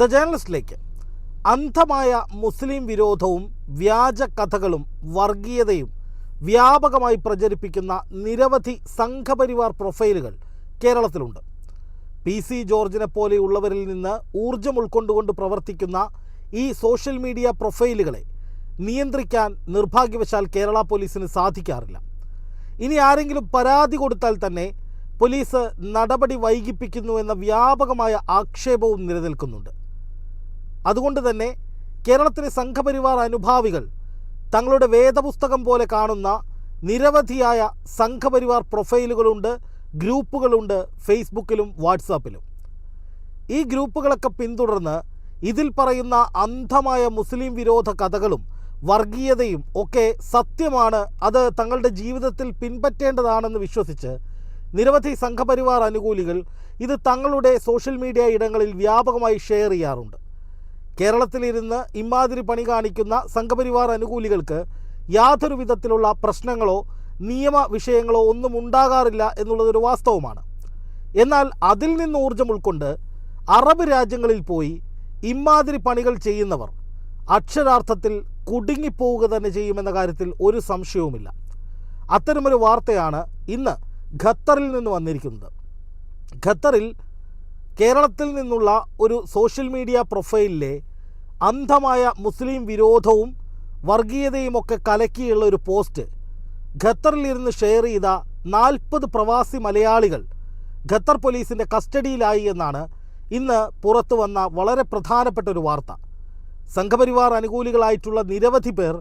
The ജേർണലിസ്റ്റിലേക്ക്. അന്ധമായ മുസ്ലിം വിരോധവും വ്യാജ കഥകളും വർഗീയതയും വ്യാപകമായി പ്രചരിപ്പിക്കുന്ന നിരവധി സംഘപരിവാർ പ്രൊഫൈലുകൾ കേരളത്തിലുണ്ട്. പി സി ജോർജിനെ പോലെയുള്ളവരിൽ നിന്ന് ഊർജം ഉൾക്കൊണ്ടുകൊണ്ട് പ്രവർത്തിക്കുന്ന ഈ സോഷ്യൽ മീഡിയ പ്രൊഫൈലുകളെ നിയന്ത്രിക്കാൻ നിർഭാഗ്യവശാൽ കേരള പോലീസിന് സാധിക്കാറില്ല. ഇനി ആരെങ്കിലും പരാതി കൊടുത്താൽ തന്നെ പോലീസ് നടപടി വൈകിപ്പിക്കുന്നു എന്ന വ്യാപകമായ ആക്ഷേപവും നിലനിൽക്കുന്നുണ്ട്. അതുകൊണ്ട് തന്നെ കേരളത്തിലെ സംഘപരിവാർ അനുഭാവികൾ തങ്ങളുടെ വേദപുസ്തകം പോലെ കാണുന്ന നിരവധിയായ സംഘപരിവാർ പ്രൊഫൈലുകളുണ്ട് ഗ്രൂപ്പുകളുണ്ട് ഫേസ്ബുക്കിലും വാട്സാപ്പിലും. ഈ ഗ്രൂപ്പുകളൊക്കെ പിന്തുടർന്ന് ഇതിൽ പറയുന്ന അന്ധമായ മുസ്ലിം വിരോധ കഥകളും വർഗീയതയും ഒക്കെ സത്യമാണ്. അത് തങ്ങളുടെ ജീവിതത്തിൽ പിൻപറ്റേണ്ടതാണെന്ന് വിശ്വസിച്ച് നിരവധി സംഘപരിവാർ അനുകൂലികൾ ഇത് തങ്ങളുടെ സോഷ്യൽ മീഡിയ ഇടങ്ങളിൽ വ്യാപകമായി ഷെയർ ചെയ്യാറുണ്ട്. കേരളത്തിലിരുന്ന് ഇമാതിരി പണി കാണിക്കുന്ന സംഘപരിവാർ അനുകൂലികൾക്ക് യാതൊരു വിധത്തിലുള്ള പ്രശ്നങ്ങളോ നിയമ വിഷയങ്ങളോ ഒന്നും ഉണ്ടാകാറില്ല എന്നുള്ളതൊരു വാസ്തവമാണ്. എന്നാൽ അതിൽ നിന്ന് ഊർജം ഉൾക്കൊണ്ട് അറബ് രാജ്യങ്ങളിൽ പോയി ഇമാതിരി പണികൾ ചെയ്യുന്നവർ അക്ഷരാർത്ഥത്തിൽ കുടുങ്ങിപ്പോവുക തന്നെ ചെയ്യുമെന്ന കാര്യത്തിൽ ഒരു സംശയവുമില്ല. അത്തരമൊരു വാർത്തയാണ് ഇന്ന് ഖത്തറിൽ നിന്ന് വന്നിരിക്കുന്നത്. ഖത്തറിൽ കേരളത്തിൽ നിന്നുള്ള ഒരു സോഷ്യൽ മീഡിയ പ്രൊഫൈലിലെ അന്ധമായ മുസ്ലിം വിരോധവും വർഗീയതയും ഒക്കെ കലക്കിയുള്ള ഒരു പോസ്റ്റ്. ഖത്തറിലിരുന്ന് ഷെയർ ചെയ്ത നാൽപ്പത് പ്രവാസി മലയാളികൾ ഖത്തർ പോലീസിന്റെ കസ്റ്റഡിയിലായി എന്നാണ് ഇന്ന് പുറത്തു വന്ന വളരെ പ്രധാനപ്പെട്ട ഒരു വാർത്ത. സംഘപരിവാർ അനുകൂലികളായിട്ടുള്ള നിരവധി പേർ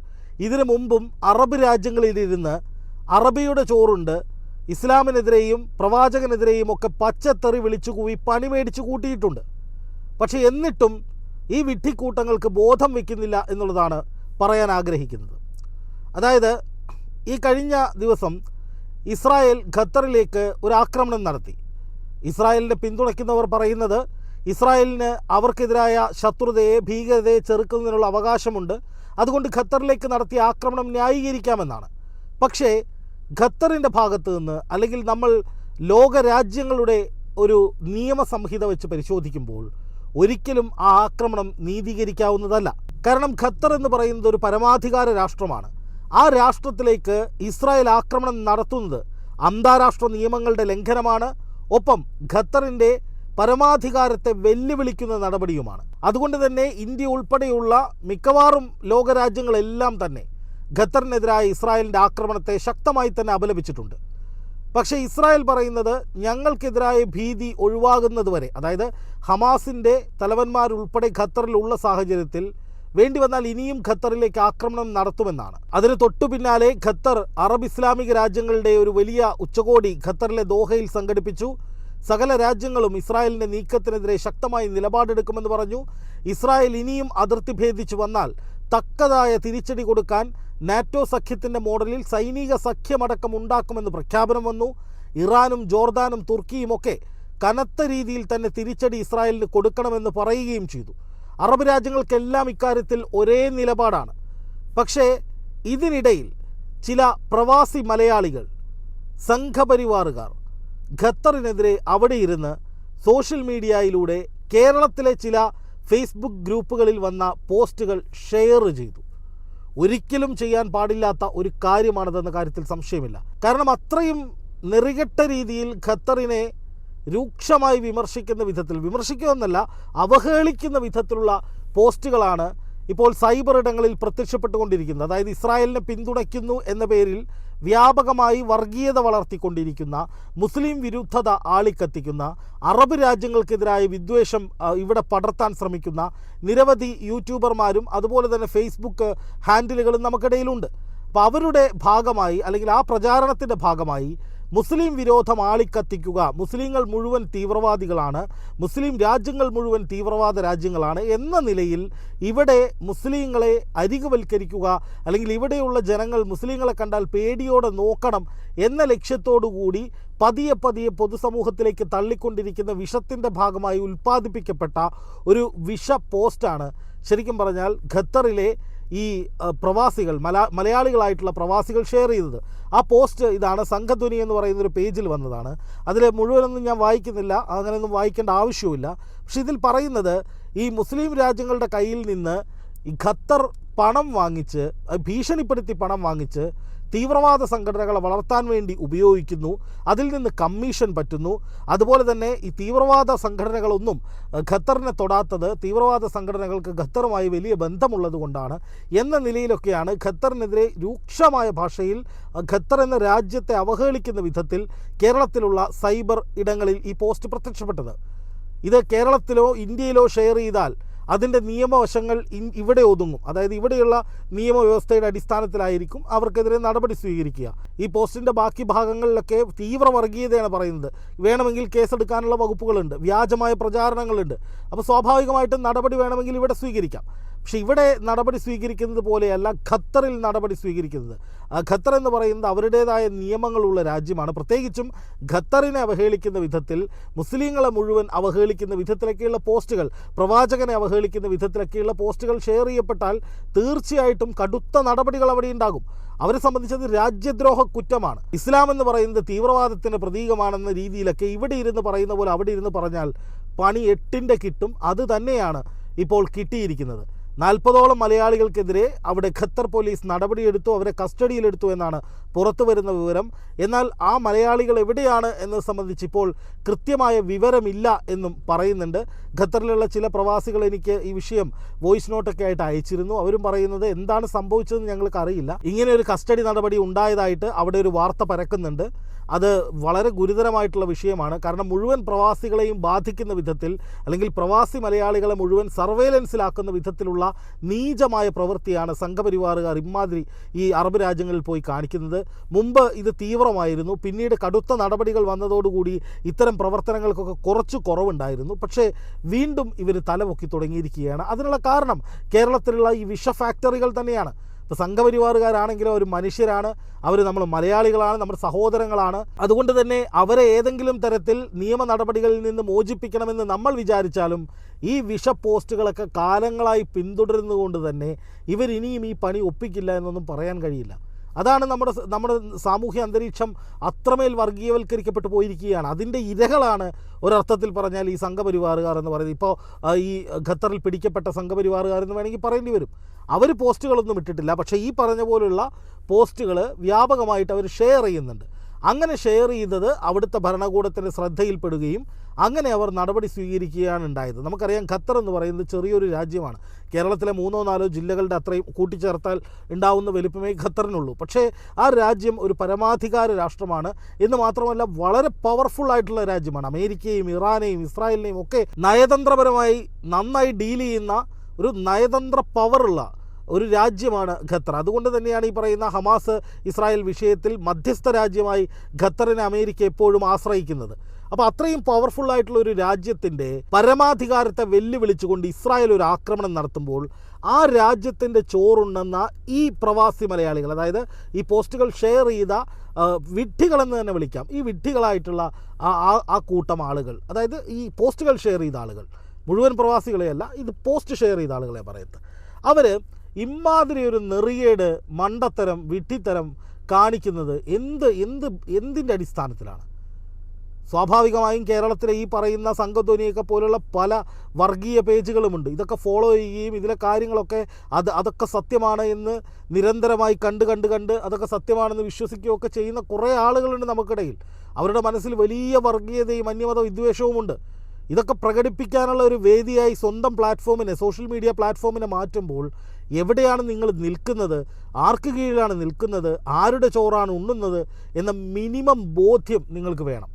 ഇതിനു മുമ്പും അറബ് രാജ്യങ്ങളിലിരുന്ന് അറബിയുടെ ചോറുണ്ട് ഇസ്ലാമിനെതിരെയും പ്രവാചകനെതിരെയും ഒക്കെ പച്ചത്തെറി വിളിച്ചു കൂവി പണി മേടിച്ചു കൂട്ടിയിട്ടുണ്ട്. പക്ഷേ എന്നിട്ടും ഈ വിഡ്ഢിക്കൂട്ടങ്ങൾക്ക് ബോധം വയ്ക്കുന്നില്ല എന്നുള്ളതാണ് പറയാൻ ആഗ്രഹിക്കുന്നത്. അതായത് ഈ കഴിഞ്ഞ ദിവസം ഇസ്രായേൽ ഖത്തറിലേക്ക് ഒരു ആക്രമണം നടത്തി. ഇസ്രായേലിനെ പിന്തുണയ്ക്കുന്നവർ പറയുന്നത് ഇസ്രായേലിന് അവർക്കെതിരായ ശത്രുതയെ ഭീകരതയെ ചെറുക്കുന്നതിനുള്ള അവകാശമുണ്ട്. അതുകൊണ്ട് ഖത്തറിലേക്ക് നടത്തിയ ആക്രമണം ന്യായീകരിക്കാമെന്നാണ്. പക്ഷേ ഖത്തറിന്റെ ഭാഗത്തു നിന്ന് അല്ലെങ്കിൽ നമ്മൾ ലോകരാജ്യങ്ങളുടെ ഒരു നിയമസംഹിത വെച്ച് പരിശോധിക്കുമ്പോൾ ഒരിക്കലും ആ ആക്രമണം നീതീകരിക്കാവുന്നതല്ല. കാരണം ഖത്തർ എന്ന് പറയുന്നത് ഒരു പരമാധികാര രാഷ്ട്രമാണ്. ആ രാഷ്ട്രത്തിലേക്ക് ഇസ്രായേൽ ആക്രമണം നടത്തുന്നത് അന്താരാഷ്ട്ര നിയമങ്ങളുടെ ലംഘനമാണ്. ഒപ്പം ഖത്തറിന്റെ പരമാധികാരത്തെ വെല്ലുവിളിക്കുന്ന നടപടിയുമാണ്. അതുകൊണ്ട് തന്നെ ഇന്ത്യ ഉൾപ്പെടെയുള്ള മിക്കവാറും ലോകരാജ്യങ്ങളെല്ലാം തന്നെ ഖത്തറിനെതിരായ ഇസ്രായേലിന്റെ ആക്രമണത്തെ ശക്തമായി തന്നെ അപലപിച്ചിട്ടുണ്ട്. പക്ഷേ ഇസ്രായേൽ പറയുന്നത് ഞങ്ങൾക്കെതിരായ ഭീതി ഒഴിവാകുന്നതുവരെ അതായത് ഹമാസിന്റെ തലവന്മാരുൾപ്പെടെ ഖത്തറിലുള്ള സാഹചര്യത്തിൽ വേണ്ടി വന്നാൽ ഇനിയും ഖത്തറിലേക്ക് ആക്രമണം നടത്തുമെന്നാണ്. അതിന് തൊട്ടു പിന്നാലെ ഖത്തർ അറബ് ഇസ്ലാമിക രാജ്യങ്ങളുടെ ഒരു വലിയ ഉച്ചകോടി ഖത്തറിലെ ദോഹയിൽ സംഘടിപ്പിച്ചു. സകല രാജ്യങ്ങളും ഇസ്രായേലിന്റെ നീക്കത്തിനെതിരെ ശക്തമായി നിലപാടെടുക്കുമെന്ന് പറഞ്ഞു. ഇസ്രായേൽ ഇനിയും അതിർത്തി ഭേദിച്ചു വന്നാൽ തക്കതായ തിരിച്ചടി കൊടുക്കാൻ നാറ്റോ സഖ്യത്തിന്റെ മോഡലിൽ സൈനിക സഖ്യമടക്കം ഉണ്ടാക്കുമെന്ന് പ്രഖ്യാപനം വന്നു. ഇറാനും ജോർദാനും തുർക്കിയും ഒക്കെ കനത്ത രീതിയിൽ തന്നെ തിരിച്ചടി ഇസ്രായേലിന് കൊടുക്കണമെന്ന് പറയുകയും ചെയ്തു. അറബ് രാജ്യങ്ങൾക്കെല്ലാം ഇക്കാര്യത്തിൽ ഒരേ നിലപാടാണ്. പക്ഷേ ഇതിനിടയിൽ ചില പ്രവാസി മലയാളികൾ സംഘപരിവാറുകാർ ഖത്തറിനെതിരെ അവിടെ ഇരുന്ന് സോഷ്യൽ മീഡിയയിലൂടെ കേരളത്തിലെ ചില ഫേസ്ബുക്ക് ഗ്രൂപ്പുകളിൽ വന്ന പോസ്റ്റുകൾ ഷെയർ ചെയ്തു. ഒരിക്കലും ചെയ്യാൻ പാടില്ലാത്ത ഒരു കാര്യമാണതെന്ന കാര്യത്തിൽ സംശയമില്ല. കാരണം അത്രയും നെറികെട്ട രീതിയിൽ ഖത്തറിനെ രൂക്ഷമായി വിമർശിക്കുന്ന വിധത്തിൽ വിമർശിക്കുമെന്നല്ല അവഹേളിക്കുന്ന വിധത്തിലുള്ള പോസ്റ്റുകളാണ് ഇപ്പോൾ സൈബർ ഇടങ്ങളിൽ പ്രത്യക്ഷപ്പെട്ടുകൊണ്ടിരിക്കുന്നത്. അതായത് ഇസ്രായേലിനെ പിന്തുണയ്ക്കുന്നു എന്ന പേരിൽ വ്യാപകമായി വർഗീയത വളർത്തിക്കൊണ്ടിരിക്കുന്ന മുസ്ലിം വിരുദ്ധത ആളിക്കത്തിക്കുന്ന അറബ് രാജ്യങ്ങൾക്കെതിരായ വിദ്വേഷം ഇവിടെ പടർത്താൻ ശ്രമിക്കുന്ന നിരവധി യൂട്യൂബർമാരും അതുപോലെ തന്നെ ഫേസ്ബുക്ക് ഹാൻഡിലുകളും നമുക്കിടയിലുണ്ട്. അപ്പോൾ അവരുടെ ഭാഗമായി അല്ലെങ്കിൽ ആ പ്രചാരണത്തിന്റെ ഭാഗമായി മുസ്ലിം വിരോധം ആളിക്കത്തിക്കുക. മുസ്ലിങ്ങൾ മുഴുവൻ തീവ്രവാദികളാണ്. മുസ്ലിം രാജ്യങ്ങൾ മുഴുവൻ തീവ്രവാദ രാജ്യങ്ങളാണ് എന്ന നിലയിൽ ഇവിടെ മുസ്ലിങ്ങളെ അരികുവൽക്കരിക്കുക അല്ലെങ്കിൽ ഇവിടെയുള്ള ജനങ്ങൾ മുസ്ലിങ്ങളെ കണ്ടാൽ പേടിയോടെ നോക്കണം എന്ന ലക്ഷ്യത്തോടുകൂടി പതിയെ പതിയെ പൊതുസമൂഹത്തിലേക്ക് തള്ളിക്കൊണ്ടിരിക്കുന്ന വിഷത്തിന്റെ ഭാഗമായി ഉൽപ്പാദിപ്പിക്കപ്പെട്ട ഒരു വിഷ പോസ്റ്റാണ്. ശരിക്കും പറഞ്ഞാൽ ഖത്തറിലെ ഈ പ്രവാസികൾ മല മലയാളികളായിട്ടുള്ള പ്രവാസികൾ ഷെയർ ചെയ്തത്. ആ പോസ്റ്റ് ഇതാണ് സംഘധ്വനി എന്ന് പറയുന്ന ഒരു പേജിൽ വന്നതാണ്. അതിൽ മുഴുവനൊന്നും ഞാൻ വായിക്കുന്നില്ല അങ്ങനെയൊന്നും വായിക്കേണ്ട ആവശ്യവുമില്ല. പക്ഷെ ഇതിൽ പറയുന്നത് ഈ മുസ്ലിം രാജ്യങ്ങളുടെ കയ്യിൽ നിന്ന് ഖത്തർ പണം വാങ്ങിച്ച് ഭീഷണിപ്പെടുത്തി പണം വാങ്ങിച്ച് തീവ്രവാദ സംഘടനകളെ വളർത്താൻ വേണ്ടി ഉപയോഗിക്കുന്നു അതിൽ നിന്ന് കമ്മീഷൻ പറ്റുന്നു. അതുപോലെ തന്നെ ഈ തീവ്രവാദ സംഘടനകളൊന്നും ഖത്തറിനെ തൊടാത്തത് തീവ്രവാദ സംഘടനകൾക്ക് ഖത്തറുമായി വലിയ ബന്ധമുള്ളത് കൊണ്ടാണ്. എന്ന നിലയിലൊക്കെയാണ് ഖത്തറിനെതിരെ രൂക്ഷമായ ഭാഷയിൽ ഖത്തർ എന്ന രാജ്യത്തെ അവഹേളിക്കുന്ന വിധത്തിൽ കേരളത്തിലുള്ള സൈബർ ഇടങ്ങളിൽ ഈ പോസ്റ്റ് പ്രത്യക്ഷപ്പെട്ടത്. ഇത് കേരളത്തിലോ ഇന്ത്യയിലോ ഷെയർ ചെയ്താൽ അതിന്റെ നിയമവശങ്ങൾ ഇവിടെ ഒതുങ്ങും. അതായത് ഇവിടെയുള്ള നിയമവ്യവസ്ഥയുടെ അടിസ്ഥാനത്തിലായിരിക്കും അവർക്കെതിരെ നടപടി സ്വീകരിക്കുക. ഈ പോസ്റ്റിന്റെ ബാക്കി ഭാഗങ്ങളിലൊക്കെ തീവ്ര വർഗീയതയാണ് പറയുന്നത്. വേണമെങ്കിൽ കേസെടുക്കാനുള്ള വകുപ്പുകളുണ്ട്. വ്യാജമായ പ്രചാരണങ്ങളുണ്ട്. അപ്പോൾ സ്വാഭാവികമായിട്ടും നടപടി വേണമെങ്കിൽ ഇവിടെ സ്വീകരിക്കാം. പക്ഷെ ഇവിടെ നടപടി സ്വീകരിക്കുന്നത് പോലെയല്ല ഖത്തറിൽ നടപടി സ്വീകരിക്കുന്നത്. ഖത്തർ എന്ന് പറയുന്നത് അവരുടേതായ നിയമങ്ങളുള്ള രാജ്യമാണ്. പ്രത്യേകിച്ചും ഖത്തറിനെ അവഹേളിക്കുന്ന വിധത്തിൽ മുസ്ലിങ്ങളെ മുഴുവൻ അവഹേളിക്കുന്ന വിധത്തിലൊക്കെയുള്ള പോസ്റ്റുകൾ പ്രവാചകനെ അവഹേളിക്കുന്ന വിധത്തിലൊക്കെയുള്ള പോസ്റ്റുകൾ ഷെയർ ചെയ്യപ്പെട്ടാൽ തീർച്ചയായിട്ടും കടുത്ത നടപടികൾ അവിടെ ഉണ്ടാകും. അവരെ സംബന്ധിച്ചത് രാജ്യദ്രോഹ കുറ്റമാണ്. ഇസ്ലാം എന്ന് പറയുന്നത് തീവ്രവാദത്തിന്റെ പ്രതീകമാണെന്ന രീതിയിലൊക്കെ ഇവിടെ ഇരുന്ന് പറയുന്ന പോലെ അവിടെ ഇരുന്ന് പറഞ്ഞാൽ പണി എട്ടിന്റെ കിട്ടും. അത് തന്നെയാണ് ഇപ്പോൾ കിട്ടിയിരിക്കുന്നത്. നാൽപ്പതോളം മലയാളികൾക്കെതിരെ അവിടെ ഖത്തർ പോലീസ് നടപടിയെടുത്തു അവരെ കസ്റ്റഡിയിലെടുത്തു എന്നാണ് പുറത്തു വരുന്ന വിവരം. എന്നാൽ ആ മലയാളികൾ എവിടെയാണ് എന്നത് സംബന്ധിച്ച് ഇപ്പോൾ കൃത്യമായ വിവരമില്ല എന്നും പറയുന്നുണ്ട്. ഖത്തറിലുള്ള ചില പ്രവാസികൾ എനിക്ക് ഈ വിഷയം വോയിസ് നോട്ടൊക്കെ ആയിട്ട് അയച്ചിരുന്നു. അവരും പറയുന്നത് എന്താണ് സംഭവിച്ചതെന്ന് ഞങ്ങൾക്ക് അറിയില്ല ഇങ്ങനെ ഒരു കസ്റ്റഡി നടപടി ഉണ്ടായതായിട്ട് അവിടെ ഒരു വാർത്ത പരക്കുന്നുണ്ട്. അത് വളരെ ഗുരുതരമായിട്ടുള്ള വിഷയമാണ്. കാരണം മുഴുവൻ പ്രവാസികളെയും ബാധിക്കുന്ന വിധത്തിൽ അല്ലെങ്കിൽ പ്രവാസി മലയാളികളെ മുഴുവൻ സർവേലൻസിലാക്കുന്ന വിധത്തിലുള്ള നീചമായ പ്രവൃത്തിയാണ് സംഘപരിവാറുകാർ ഇമാതിരി ഈ അറബ് രാജ്യങ്ങളിൽ പോയി കാണിക്കുന്നത്. മുമ്പ് ഇത് തീവ്രമായിരുന്നു. പിന്നീട് കടുത്ത നടപടികൾ വന്നതോടുകൂടി ഇത്തരം പ്രവർത്തനങ്ങൾക്കൊക്കെ കുറച്ച് കുറവുണ്ടായിരുന്നു. പക്ഷേ വീണ്ടും ഇവർ തലപൊക്കി തുടങ്ങിയിരിക്കുകയാണ്. അതിനുള്ള കാരണം കേരളത്തിലുള്ള ഈ വിഷ ഫാക്ടറികൾ തന്നെയാണ്. ഇപ്പോൾ സംഘപരിവാറുകാരാണെങ്കിലും അവർ മനുഷ്യരാണ്. അവർ നമ്മൾ മലയാളികളാണ് നമ്മുടെ സഹോദരങ്ങളാണ്. അതുകൊണ്ട് തന്നെ അവരെ ഏതെങ്കിലും തരത്തിൽ നിയമ നടപടികളിൽ നിന്ന് മോചിപ്പിക്കണമെന്ന് നമ്മൾ വിചാരിച്ചാലും ഈ വിഷ പോസ്റ്റുകളൊക്കെ കാലങ്ങളായി പിന്തുടരുന്നതുകൊണ്ട് തന്നെ ഇവരിനിയും ഈ പണി ഒപ്പിക്കില്ല എന്നൊന്നും പറയാൻ കഴിയില്ല. അതാണ് നമ്മുടെ നമ്മുടെ സാമൂഹ്യ അന്തരീക്ഷം അത്രമേൽ വർഗീയവൽക്കരിക്കപ്പെട്ടു പോയിരിക്കുകയാണ്. അതിന്റെ ഇരകളാണ് ഒരർത്ഥത്തിൽ പറഞ്ഞാൽ ഈ സംഘപരിവാറുകാർ എന്ന് പറയുന്നത്. ഇപ്പോൾ ഈ ഖത്തറിൽ പിടിക്കപ്പെട്ട സംഘപരിവാറുകാർ എന്ന് വേണമെങ്കിൽ പറയേണ്ടി വരും. അവർ പോസ്റ്റുകളൊന്നും ഇട്ടിട്ടില്ല. പക്ഷേ ഈ പറഞ്ഞ പോലുള്ള പോസ്റ്റുകൾ വ്യാപകമായിട്ട് അവർ ഷെയർ ചെയ്യുന്നുണ്ട്. അങ്ങനെ ഷെയർ ചെയ്തത് അവിടുത്തെ ഭരണകൂടത്തിന്റെ ശ്രദ്ധയിൽപ്പെടുകയും അങ്ങനെ അവർ നടപടി സ്വീകരിക്കുകയാണ് ഉണ്ടായത്. നമുക്കറിയാം ഖത്തർ എന്ന് പറയുന്നത് ചെറിയൊരു രാജ്യമാണ്. കേരളത്തിലെ മൂന്നോ നാലോ ജില്ലകളുടെ അത്രയും കൂട്ടിച്ചേർത്താൽ ഉണ്ടാവുന്ന വലിപ്പമേ ഖത്തറിനുള്ളൂ. പക്ഷേ ആ രാജ്യം ഒരു പരമാധികാര രാഷ്ട്രമാണ്. എന്ന് മാത്രമല്ല വളരെ പവർഫുൾ ആയിട്ടുള്ള രാജ്യമാണ്. അമേരിക്കയും ഇറാനെയും ഇസ്രായേലിനെയും ഒക്കെ നയതന്ത്രപരമായി നന്നായി ഡീൽ ചെയ്യുന്ന ഒരു നയതന്ത്ര പവറുള്ള ഒരു രാജ്യമാണ് ഖത്തർ. അതുകൊണ്ട് തന്നെയാണ് ഈ പറയുന്ന ഹമാസ് ഇസ്രായേൽ വിഷയത്തിൽ മധ്യസ്ഥ രാജ്യമായി ഖത്തറിനെ അമേരിക്ക എപ്പോഴും ആശ്രയിക്കുന്നത്. അപ്പോൾ അത്രയും പവർഫുൾ ആയിട്ടുള്ള ഒരു രാജ്യത്തിന്റെ പരമാധികാരത്തെ വെല്ലുവിളിച്ചുകൊണ്ട് ഇസ്രായേൽ ഒരു ആക്രമണം നടത്തുമ്പോൾ ആ രാജ്യത്തിന്റെ ചോറുണ്ടെന്ന ഈ പ്രവാസി മലയാളികൾ അതായത് ഈ പോസ്റ്റുകൾ ഷെയർ ചെയ്ത വിഡ്ഢികളെന്ന് തന്നെ വിളിക്കാം. ഈ വിഡ്ഢികളായിട്ടുള്ള ആ ആ- കൂട്ടം ആളുകൾ അതായത് ഈ പോസ്റ്റുകൾ ഷെയർ ചെയ്ത ആളുകൾ മുഴുവൻ പ്രവാസികളെയല്ല ഇത് പോസ്റ്റ് ഷെയർ ചെയ്ത ആളുകളെ പറയുന്നത്. അവർ ഇമാതിരി ഒരു നെറിയേട് മണ്ടത്തരം വിട്ടിത്തരം കാണിക്കുന്നത് എന്ത് എന്ത് എന്തിന്റെ അടിസ്ഥാനത്തിലാണ്? സ്വാഭാവികമായും കേരളത്തിലെ ഈ പറയുന്ന സംഘധ്വനിയൊക്കെ പോലുള്ള പല വർഗീയ പേജുകളുമുണ്ട്. ഇതൊക്കെ ഫോളോ ചെയ്യുകയും ഇതിലെ കാര്യങ്ങളൊക്കെ അത് അതൊക്കെ സത്യമാണ് എന്ന് നിരന്തരമായി കണ്ട് കണ്ട് കണ്ട് അതൊക്കെ സത്യമാണെന്ന് വിശ്വസിക്കുകയൊക്കെ ചെയ്യുന്ന കുറേ ആളുകളുണ്ട് നമുക്കിടയിൽ. അവരുടെ മനസ്സിൽ വലിയ വർഗീയതയും അന്യമത വിദ്വേഷവുമുണ്ട്. ഇതൊക്കെ പ്രകടിപ്പിക്കാനുള്ള ഒരു വേദിയായി സ്വന്തം പ്ലാറ്റ്ഫോമിനെ സോഷ്യൽ മീഡിയ പ്ലാറ്റ്ഫോമിനെ മാറ്റുമ്പോൾ എവിടെയാണ് നിങ്ങൾ നിൽക്കുന്നത്? ആർക്ക് കീഴിലാണ് നിൽക്കുന്നത്? ആരുടെ ചോറാണ് ഉണ്ണുന്നത്? എന്ന മിനിമം ബോധ്യം നിങ്ങൾക്ക് വേണം.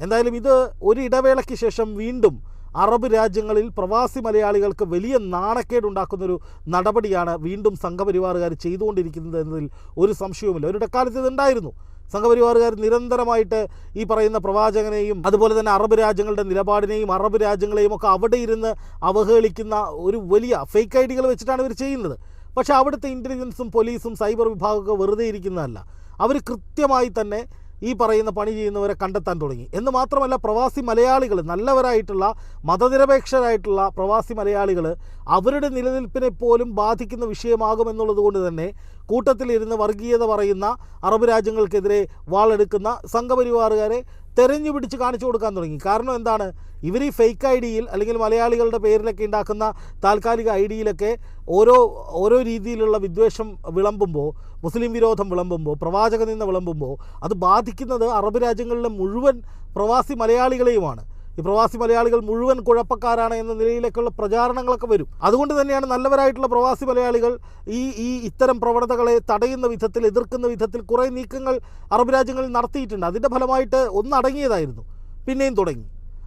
എന്തായാലും ഇത് ഒരു ഇടവേളയ്ക്ക് ശേഷം വീണ്ടും അറബ് രാജ്യങ്ങളിൽ പ്രവാസി മലയാളികൾക്ക് വലിയ നാണക്കേടുണ്ടാക്കുന്നൊരു നടപടിയാണ് വീണ്ടും സംഘപരിവാറുകാർ ചെയ്തുകൊണ്ടിരിക്കുന്നത് എന്നതിൽ ഒരു സംശയവുമില്ല. ഒരു ഇടക്കാലത്ത് ഇതുണ്ടായിരുന്നു സംഘപരിവാറുകാർ നിരന്തരമായിട്ട് ഈ പറയുന്ന പ്രവാചകനെയും അതുപോലെ തന്നെ അറബ് രാജ്യങ്ങളുടെ നിലപാടിനെയും അറബ് രാജ്യങ്ങളെയും ഒക്കെ അവിടെ ഇരുന്ന് അവഹേളിക്കുന്ന ഒരു വലിയ ഫേക്ക് ഐഡികൾ വെച്ചിട്ടാണ് ഇവർ ചെയ്യുന്നത്. പക്ഷേ അവിടുത്തെ ഇന്റലിജൻസും പോലീസും സൈബർ വിഭാഗമൊക്കെ വെറുതെ ഇരിക്കുന്നതല്ല. അവർ കൃത്യമായി തന്നെ ഈ പറയുന്ന പണി ചെയ്യുന്നവരെ കണ്ടെത്താൻ തുടങ്ങി. എന്ന് മാത്രമല്ല പ്രവാസി മലയാളികൾ നല്ലവരായിട്ടുള്ള മതനിരപേക്ഷരായിട്ടുള്ള പ്രവാസി മലയാളികൾ അവരുടെ നിലനിൽപ്പിനെ പോലും ബാധിക്കുന്ന വിഷയമാകുമെന്നുള്ളത് കൊണ്ട് തന്നെ കൂട്ടത്തിലിരുന്ന് വർഗീയത പറയുന്ന അറബ് രാജ്യങ്ങൾക്കെതിരെ വാളെടുക്കുന്ന സംഘപരിവാറുകാരെ തെരഞ്ഞു പിടിച്ച് കാണിച്ചു കൊടുക്കാൻ തുടങ്ങി. കാരണം എന്താണ്? ഇവർ ഈ ഫേക്ക് ഐ ഡിയിൽ അല്ലെങ്കിൽ മലയാളികളുടെ പേരിലൊക്കെ ഉണ്ടാക്കുന്ന താൽക്കാലിക ഐ ഡിയിലൊക്കെ ഓരോ ഓരോ രീതിയിലുള്ള വിദ്വേഷം വിളമ്പുമ്പോൾ മുസ്ലിം വിരോധം വിളമ്പുമ്പോൾ പ്രവാചക നിന്ന് വിളമ്പുമ്പോൾ അത് ബാധിക്കുന്നത് അറബ് രാജ്യങ്ങളിലെ മുഴുവൻ പ്രവാസി മലയാളികളെയുമാണ്. ഈ പ്രവാസി മലയാളികൾ മുഴുവൻ കുഴപ്പക്കാരാണ് എന്ന നിലയിലേക്കുള്ള പ്രചാരണങ്ങളൊക്കെ വരും. അതുകൊണ്ട് തന്നെയാണ് നല്ലവരായിട്ടുള്ള പ്രവാസി മലയാളികൾ ഈ ഈ ഇത്തരം പ്രവണതകളെ തടയുന്ന വിധത്തിൽ എതിർക്കുന്ന വിധത്തിൽ കുറേ നീക്കങ്ങൾ അറബ് രാജ്യങ്ങളിൽ നടത്തിയിട്ടുണ്ട്. അതിന്റെ ഫലമായിട്ട് ഒന്നടങ്ങിയതായിരുന്നു. പിന്നെയും തുടങ്ങി.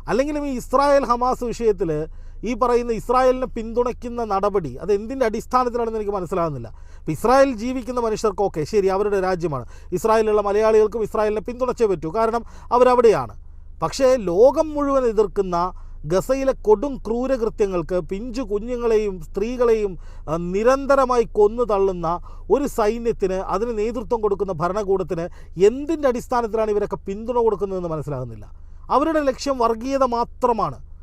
അല്ലെങ്കിലും ഈ ഇസ്രായേൽ ഹമാസ് വിഷയത്തിൽ ഈ പറയുന്ന ഇസ്രായേലിനെ പിന്തുണയ്ക്കുന്ന നടപടി അത് എന്തിന്റെ അടിസ്ഥാനത്തിലാണെന്ന് എനിക്ക് മനസ്സിലാകുന്നില്ല. ഇപ്പോൾ ഇസ്രായേൽ ജീവിക്കുന്ന മനുഷ്യർക്കൊക്കെ ശരി അവരുടെ രാജ്യമാണ്. ഇസ്രായേലിലുള്ള മലയാളികൾക്കും ഇസ്രായേലിനെ പിന്തുണച്ചേ പറ്റൂ. കാരണം അവരവിടെയാണ്. പക്ഷേ ലോകം മുഴുവൻ എതിർക്കുന്ന ഗസയിലെ കൊടും ക്രൂരകൃത്യങ്ങൾക്ക് പിഞ്ചു കുഞ്ഞുങ്ങളെയും സ്ത്രീകളെയും നിരന്തരമായി കൊന്നു തള്ളുന്ന ഒരു സൈന്യത്തിന് അതിന് നേതൃത്വം കൊടുക്കുന്ന ഭരണകൂടത്തിന് എന്തിന്റെ അടിസ്ഥാനത്തിലാണ് ഇവരൊക്കെ പിന്തുണ കൊടുക്കുന്നതെന്ന് മനസ്സിലാകുന്നില്ല. അവരുടെ ലക്ഷ്യം വർഗീയത മാത്രമാണ്.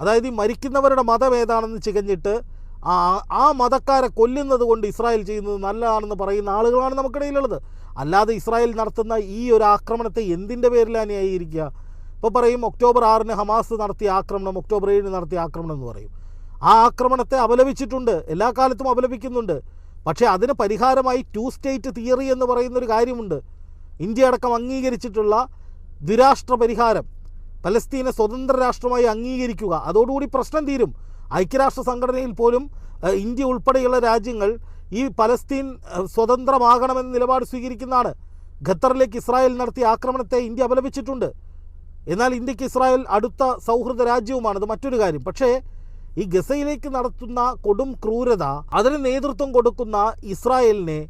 അതായത് ഈ മരിക്കുന്നവരുടെ മതം ഏതാണെന്ന് ചികഞ്ഞിട്ട് ആ ആ മതക്കാരെ കൊല്ലുന്നത് കൊണ്ട് ഇസ്രായേൽ ചെയ്യുന്നത് നല്ലതാണെന്ന് പറയുന്ന ആളുകളാണ് നമുക്കിടയിലുള്ളത് അല്ലാതെ ഇസ്രായേൽ നടത്തുന്ന ഈ ഒരു ആക്രമണത്തെ എന്തിന്റെ പേരിലാണ് ന്യായീകരിക്കുക ഇപ്പോൾ പറയും ഒക്ടോബർ ആറിന് ഹമാസ് നടത്തിയ ആക്രമണം ഒക്ടോബർ ഏഴിന് നടത്തിയ ആക്രമണം എന്ന് പറയും. ആ ആക്രമണത്തെ അപലപിച്ചിട്ടുണ്ട് എല്ലാ കാലത്തും അപലപിക്കുന്നുണ്ട്. പക്ഷേ അതിന് പരിഹാരമായി ടു സ്റ്റേറ്റ് തിയറി എന്ന് പറയുന്നൊരു കാര്യമുണ്ട്. ഇന്ത്യ അടക്കം അംഗീകരിച്ചിട്ടുള്ള ദ്വിരാഷ്ട്ര പരിഹാരം. പലസ്തീനെ സ്വതന്ത്ര രാഷ്ട്രമായി അംഗീകരിക്കുക. അതോടുകൂടി പ്രശ്നം തീരും. ഐക്യരാഷ്ട്ര സംഘടനയിൽ പോലും ഇന്ത്യ ഉൾപ്പെടെയുള്ള രാജ്യങ്ങൾ ഈ പലസ്തീൻ സ്വതന്ത്രമാകണമെന്ന നിലപാട് സ്വീകരിക്കുന്നതാണ്. ഖത്തറിലേക്ക് ഇസ്രായേൽ നടത്തിയ ആക്രമണത്തെ ഇന്ത്യ അപലപിച്ചിട്ടുണ്ട്. എന്നാൽ ഇന്ത്യയ്ക്ക് ഇസ്രായേൽ അടുത്ത സൗഹൃദ രാജ്യവുമാണ്. അത് മറ്റൊരു കാര്യം. പക്ഷേ ഈ ഗസയിലേക്ക് നടത്തുന്ന കൊടും ക്രൂരത അതിന് നേതൃത്വം കൊടുക്കുന്ന ഇസ്രായേലിനെ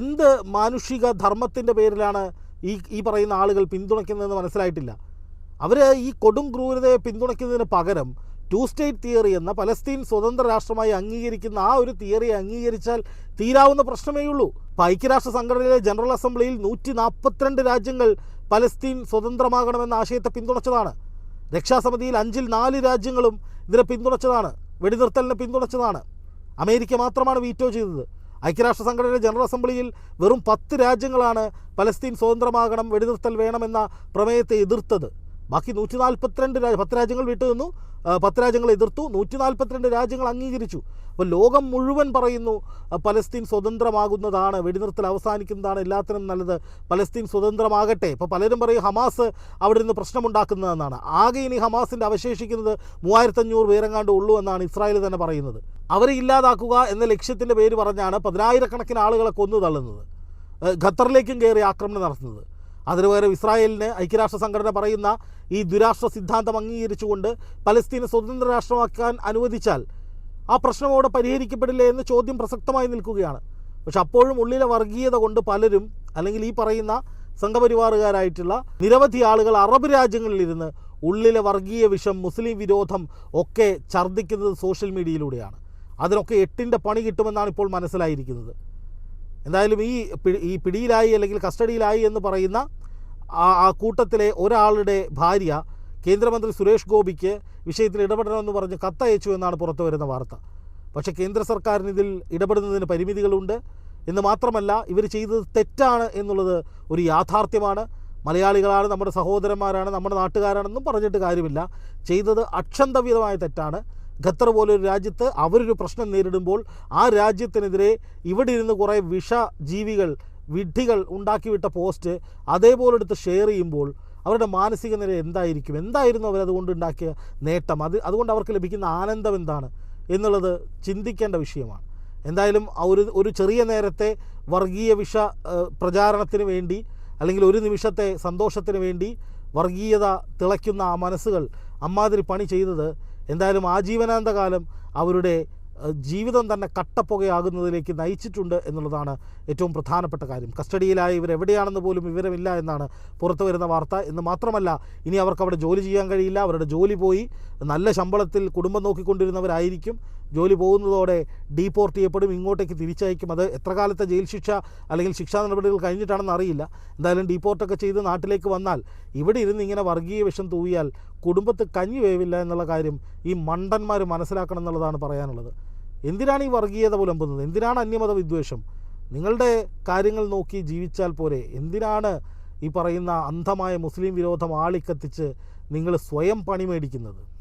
എന്ത് മാനുഷിക ധർമ്മത്തിന്റെ പേരിലാണ് ഈ ഈ പറയുന്ന ആളുകൾ പിന്തുണയ്ക്കുന്നതെന്ന് മനസ്സിലായിട്ടില്ല. അവർ ഈ കൊടും ക്രൂരതയെ പിന്തുണയ്ക്കുന്നതിന് പകരം ടു സ്റ്റേറ്റ് തിയറി എന്ന പലസ്തീൻ സ്വതന്ത്ര രാഷ്ട്രമായി അംഗീകരിക്കുന്ന ആ ഒരു തിയറി അംഗീകരിച്ചാൽ തീരാവുന്ന പ്രശ്നമേ ഉള്ളൂ. ഐക്യരാഷ്ട്ര സംഘടനയിലെ ജനറൽ അസംബ്ലിയിൽ നൂറ്റി നാൽപ്പത്തിരണ്ട് രാജ്യങ്ങൾ പലസ്തീൻ സ്വതന്ത്രമാകണമെന്ന ആശയത്തെ പിന്തുണച്ചതാണ്. രക്ഷാസമിതിയിൽ അഞ്ചിൽ നാല് രാജ്യങ്ങളും ഇതിനെ പിന്തുണച്ചതാണ്. വെടിനിർത്തലിനെ പിന്തുണച്ചതാണ്. അമേരിക്ക മാത്രമാണ് വീറ്റോ ചെയ്തത്. ഐക്യരാഷ്ട്ര സംഘടനയുടെ ജനറൽ അസംബ്ലിയിൽ വെറും പത്ത് രാജ്യങ്ങളാണ് പലസ്തീൻ സ്വതന്ത്രമാകണം വെടിനിർത്തൽ വേണമെന്ന പ്രമേയത്തെ എതിർത്തത്. ബാക്കി നൂറ്റി നാൽപ്പത്തിരണ്ട് രാജ്യ പത്ത് രാജ്യങ്ങൾ വിട്ടു നിന്നു പത്ത് രാജ്യങ്ങൾ എതിർത്തു. നൂറ്റി നാൽപ്പത്തിരണ്ട് രാജ്യങ്ങൾ അംഗീകരിച്ചു. അപ്പോൾ ലോകം മുഴുവൻ പറയുന്നു പലസ്തീൻ സ്വതന്ത്രമാകുന്നതാണ് വെടിനിർത്തൽ അവസാനിക്കുന്നതാണ് എല്ലാത്തിനും നല്ലത്. പലസ്തീൻ സ്വതന്ത്രമാകട്ടെ. ഇപ്പോൾ പലരും പറയും ഹമാസ് അവിടെ നിന്ന് പ്രശ്നമുണ്ടാക്കുന്നതെന്നാണ്. ആകെ ഇനി ഹമാസിന്റെ അവശേഷിക്കുന്നത് മൂവായിരത്തഞ്ഞൂറ് പേരെങ്ങാണ്ട് ഉള്ളൂ എന്നാണ് ഇസ്രായേൽ തന്നെ പറയുന്നത്. അവരെ ഇല്ലാതാക്കുക എന്ന ലക്ഷ്യത്തിന്റെ പേര് പറഞ്ഞാണ് പതിനായിരക്കണക്കിന് ആളുകളെ കൊന്നു തള്ളുന്നത്. ഖത്തറിലേക്കും കയറി ആക്രമണം നടത്തുന്നത്. അതിനു പകരം ഇസ്രായേലിന് ഐക്യരാഷ്ട്ര സംഘടന പറയുന്ന ഈ ദുരാഷ്ട്ര സിദ്ധാന്തം അംഗീകരിച്ചുകൊണ്ട് പലസ്തീനെ സ്വതന്ത്ര രാഷ്ട്രമാക്കാൻ അനുവദിച്ചാൽ ആ പ്രശ്നം അവിടെ പരിഹരിക്കപ്പെടില്ലേ എന്ന ചോദ്യം പ്രസക്തമായി നിൽക്കുകയാണ്. പക്ഷെ അപ്പോഴും ഉള്ളിലെ വർഗീയത കൊണ്ട് പലരും അല്ലെങ്കിൽ ഈ പറയുന്ന സംഘപരിവാറുകാരായിട്ടുള്ള നിരവധി ആളുകൾ അറബ് രാജ്യങ്ങളിലിരുന്ന് ഉള്ളിലെ വർഗീയ വിഷം മുസ്ലിം വിരോധം ഒക്കെ ഛർദ്ദിക്കുന്നത് സോഷ്യൽ മീഡിയയിലൂടെയാണ്. അതിനൊക്കെ എട്ടിന്റെ പണി കിട്ടുമെന്നാണ് ഇപ്പോൾ മനസ്സിലായിരിക്കുന്നത്. എന്തായാലും ഈ ഈ പിടിയിലായി അല്ലെങ്കിൽ കസ്റ്റഡിയിലായി എന്ന് പറയുന്ന ആ കൂട്ടത്തിലെ ഒരാളുടെ ഭാര്യ കേന്ദ്രമന്ത്രി സുരേഷ് ഗോപിക്ക് വിഷയത്തിൽ ഇടപെടണമെന്ന് പറഞ്ഞ് കത്തയച്ചു എന്നാണ് പുറത്തു വരുന്ന വാർത്ത. പക്ഷേ കേന്ദ്ര സർക്കാരിന് ഇതിൽ ഇടപെടുന്നതിന് പരിമിതികളുണ്ട്. എന്ന് മാത്രമല്ല ഇവർ ചെയ്തത് തെറ്റാണ് എന്നുള്ളത് ഒരു യാഥാർത്ഥ്യമാണ്. മലയാളികളാണ് നമ്മുടെ സഹോദരന്മാരാണ് നമ്മുടെ നാട്ടുകാരാണെന്നും പറഞ്ഞിട്ട് കാര്യമില്ല. ചെയ്തത് അക്ഷന്തവ്യതമായ തെറ്റാണ്. ഖത്തർ പോലൊരു രാജ്യത്ത് അവരൊരു പ്രശ്നം നേരിടുമ്പോൾ ആ രാജ്യത്തിനെതിരെ ഇവിടെ ഇരുന്ന് കുറേ വിഷജീവികൾ വിഡ്ഢികൾ ഉണ്ടാക്കിവിട്ട പോസ്റ്റ് അതേപോലെ എടുത്ത് ഷെയർ ചെയ്യുമ്പോൾ അവരുടെ മാനസിക നില എന്തായിരിക്കും? എന്തായിരുന്നു അവരതുകൊണ്ട് ഉണ്ടാക്കിയ നേട്ടം? അത് അതുകൊണ്ട് അവർക്ക് ലഭിക്കുന്ന ആനന്ദം എന്താണ് എന്നുള്ളത് ചിന്തിക്കേണ്ട വിഷയമാണ്. എന്തായാലും ഒരു ഒരു ചെറിയ നേരത്തെ വർഗീയ വിഷ പ്രചാരണത്തിന് വേണ്ടി അല്ലെങ്കിൽ ഒരു നിമിഷത്തെ സന്തോഷത്തിന് വേണ്ടി വർഗീയത തിളയ്ക്കുന്ന ആ മനസ്സുകൾ അമ്മാതിരി പണി ചെയ്തത് എന്തായാലും ആജീവനാന്തകാലം അവരുടെ ജീവിതം തന്നെ കട്ടപ്പുകയാകുന്നതിലേക്ക് നയിച്ചിട്ടുണ്ട് എന്നുള്ളതാണ് ഏറ്റവും പ്രധാനപ്പെട്ട കാര്യം. കസ്റ്റഡിയിലായ ഇവർ എവിടെയാണെന്ന് പോലും വിവരമില്ല എന്നാണ് പുറത്തു വരുന്ന വാർത്ത. എന്ന് മാത്രമല്ല ഇനി അവർക്ക് അവിടെ ജോലി ചെയ്യാൻ കഴിയില്ല. അവരുടെ ജോലി പോയി. നല്ല ശമ്പളത്തിൽ കുടുംബം നോക്കിക്കൊണ്ടിരുന്നവരായിരിക്കും. ജോലി പോകുന്നതോടെ ഡീപ്പോർട്ട് ചെയ്യപ്പെടും ഇങ്ങോട്ടേക്ക് തിരിച്ചയക്കും. അത് എത്ര കാലത്തെ ജയിൽ ശിക്ഷ അല്ലെങ്കിൽ ശിക്ഷാ നടപടികൾ കഴിഞ്ഞിട്ടാണെന്ന് അറിയില്ല. എന്തായാലും ഡീപ്പോർട്ടൊക്കെ ചെയ്ത് നാട്ടിലേക്ക് വന്നാൽ ഇവിടെ ഇരുന്ന് ഇങ്ങനെ വർഗീയ വിഷം തൂവിയാൽ കുടുംബത്ത് കഞ്ഞി വേവില്ല എന്നുള്ള കാര്യം ഈ മണ്ടന്മാർ മനസ്സിലാക്കണം എന്നുള്ളതാണ് പറയാനുള്ളത്. എന്തിനാണ് ഈ വർഗീയത പുലമ്പുന്നത്? എന്തിനാണ് അന്യമത വിദ്വേഷം? നിങ്ങളുടെ കാര്യങ്ങൾ നോക്കി ജീവിച്ചാൽ പോരെ. എന്തിനാണ് ഈ പറയുന്ന അന്ധമായ മുസ്ലിം വിരോധം ആളിക്കത്തിച്ച് നിങ്ങൾ സ്വയം പണി മേടിക്കുന്നത്